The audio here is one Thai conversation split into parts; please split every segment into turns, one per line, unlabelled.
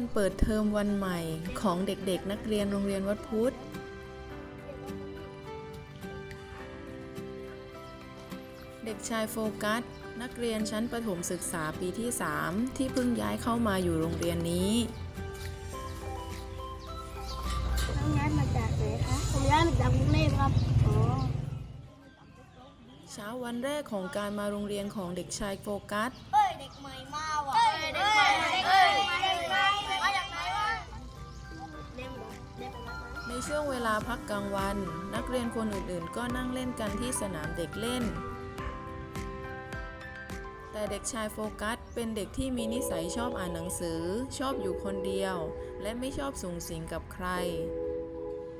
วันเปิดเทอมวันใหม่ของเด็กๆ นักเรียนโรงเรียนวัดพุทธ เด็กชายโฟกัส นักเรียนชั้นประถมศึกษาปีที่ 3 ที่เพิ่งย้ายเข้ามาอยู่โรงเรียนนี้
น้องย้ายมาจากไหนคะผมย้ายมาจากกรุงเทพครับอ๋อ
เช้าวันแรกของการมาโรงเรียนของเด็กชายโฟกัส
เอ้ย เด็กใหม่มาว่ะ เอ้ย เด็กใหม่เด็ก
ช่วงเวลาพักกลางวัน นักเรียนคนอื่นๆ ก็นั่งเล่นกันที่สนามเด็กเล่น แต่เด็กชายโฟกัสเป็นเด็กที่มีนิสัยชอบอ่านหนังสือ ชอบอยู่คนเดียว และไม่ชอบสูงสิงกับใคร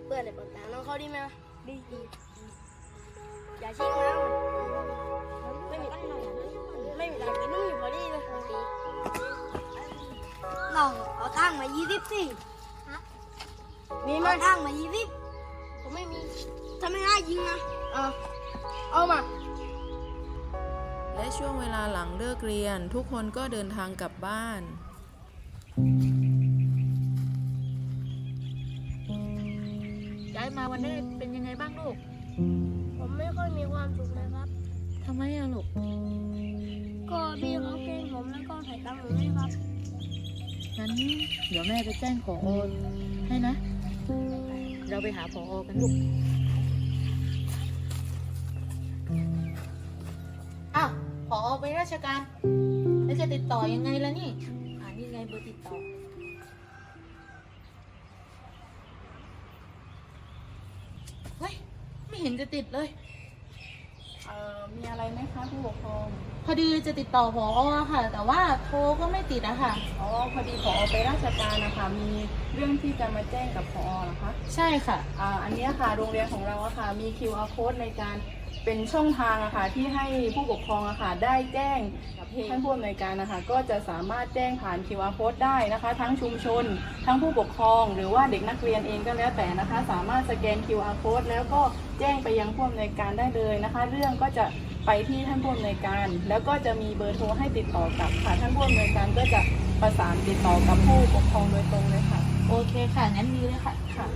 เพื่อนในปากตาน้องเขาดีไหมดีดีอย่าชี้นะไม่มีไม่มีอะไรกินนุ่มอยู่พอดีเลยน้องเอาตั้งมายี่สิบสิ มีไหมตังค์มายี่สิบผมไม่มีถ้าไม่ให้ยิงนะเอาเอามา
และช่วงเวลาหลังเลิกเรียนทุกคนก็เดินทางกลับบ้าน
ย้ายมาวันนี้เป็นยังไงบ้างลูก
ผมไม่ค่อยมีความสุขเลยครับ
ทำไมอะลูก
ก็พี่เขาเกงผมแล้วก็ใส่ตังค์ผมให้ครับ
งั้นเดี๋ยวแม่ไปแจ้งผอให้นะ เราไปหาผอกันลูกอ้าวผอไปราชการ แล้วจะติดต่อยังไงล่ะนี่ อ่านี่ไงเบอร์ติดต่อ เฮ้ย ไม่เห็นจะติดเลย
เอ่อมีอะไรไหมคะผู้ปกครอง
พอดีจะติดต่อผอค่ะ แต่ว่าโทรก็ไม่ติดอะค่ะ
อ๋อพอดีผอไปราชการนะคะมีเรื่องที่จะมาแจ้งกับผอเหรอคะ
ใช่ค่ะ
อ่าอันเนี้ยค่ะโรงเรียนของเราอะค่ะมี QR code ในการ เป็นช่องทางอะค่ะที่ให้ผู้ปกครองอะค่ะได้แจ้งกับท่านผู้อำนวยการนะคะก็จะสามารถแจ้งผ่าน QR code ได้นะคะ ทั้งชุมชน ทั้งผู้ปกครองหรือว่าเด็กนักเรียนเองก็แล้วแต่นะคะ สามารถสแกน QR code แล้วก็แจ้งไปยังผู้อำนวยการได้เลยนะคะ เรื่องก็จะไปที่ท่านผู้อำนวยการ แล้วก็จะมีเบอร์โทรให้ติดต่อกลับค่ะท่านผู้อำนวยการก็จะประสานติดต่อกับผู้ปกครองโดยตรงเลยค่ะ
โอเคค่ะงั้นดีเลยค่ะ
ค่ะ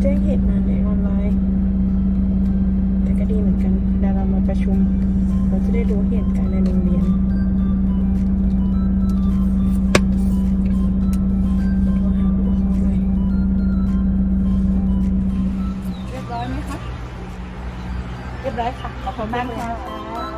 แจ้งเหตุมาในออนไลน์ แต่ก็ดีเหมือนกันเดี๋ยวเรามาประชุม เราจะได้รู้เหตุการณ์ในโรงเรียน
เรียบร้อยไหมคะ
เรียบร้อยค่ะ ขอบคุณมากเลย
ค่ะ